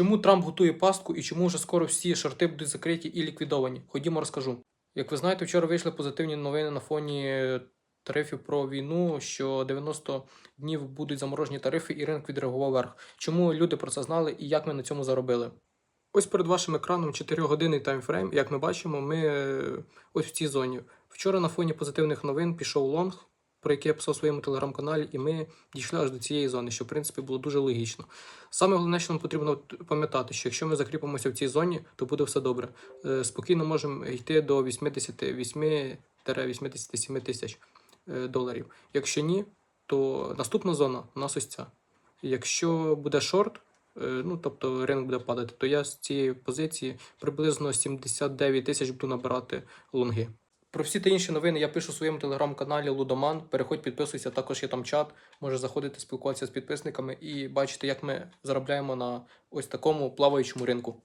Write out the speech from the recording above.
Чому Трамп готує пастку і чому вже скоро всі шорти будуть закриті і ліквідовані? Ходімо розкажу. Як ви знаєте, вчора вийшли позитивні новини на фоні тарифів про війну, що 90 днів будуть заморожені тарифи, і ринок відреагував вверх. Чому люди про це знали і як ми на цьому заробили? Ось перед вашим екраном 4-годинний таймфрейм. Як ми бачимо, ми е, ось в цій зоні. Вчора на фоні позитивних новин пішов лонг, про який я писав у своєму телеграм-каналі, і ми дійшли аж до цієї зони, що в принципі було дуже логічно. Саме головне, що нам потрібно пам'ятати, що якщо ми закріпимося в цій зоні, то буде все добре. Е, Спокійно можемо йти до 88-87 тисяч е, доларів. Якщо ні, то наступна зона у нас ось ця. Якщо буде шорт, е, ну тобто ринок буде падати, то я з цієї позиції приблизно 79 тисяч буду набирати лонги. Про всі та інші новини я пишу у своєму телеграм-каналі Лудоман. Переходь, підписуйся, також є там чат. Може заходити, спілкуватися з підписниками і бачити, як ми заробляємо на ось такому плаваючому ринку.